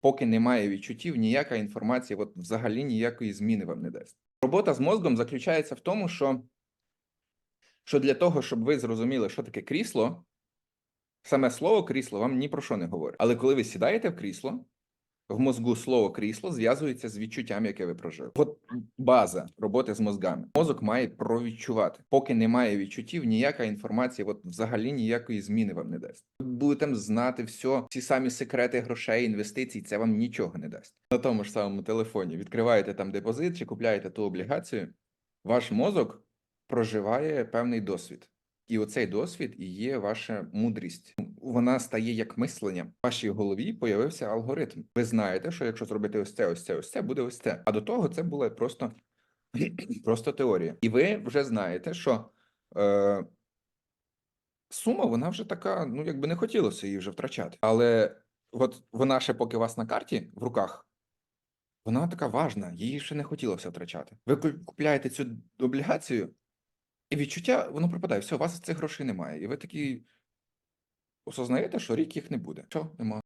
поки немає відчуттів, ніяка інформація, от взагалі ніякої зміни вам не дасть. Робота з мозком заключається в тому, що, що для того, щоб ви зрозуміли, що таке крісло, саме слово крісло вам ні про що не говорить. Але коли ви сідаєте в крісло, в мозку слово крісло зв'язується з відчуттям, яке ви прожили. От база роботи з мозгами. Мозок має провідчувати. Поки немає відчуттів, ніяка інформація, от взагалі ніякої зміни вам не дасть. Ви будете знати все, ці самі секрети грошей, інвестицій, це вам нічого не дасть. На тому ж самому телефоні відкриваєте там депозит чи купляєте ту облігацію. Ваш мозок проживає певний досвід. І оцей досвід і є ваша мудрість. Вона стає як мисленням. В вашій голові появився алгоритм. Ви знаєте, що якщо зробити ось це, ось це, ось це, буде ось це. А до того це була просто, просто теорія. І ви вже знаєте, що е, сума вона вже така, ну якби не хотілося її вже втрачати. Але от вона ще поки у вас на карті в руках. Вона така важна, її ще не хотілося втрачати. Ви ку- купляєте цю облігацію, і відчуття, воно пропадає. Все, у вас цих грошей немає. І ви такі осознаєте, що рік їх не буде. Що, нема.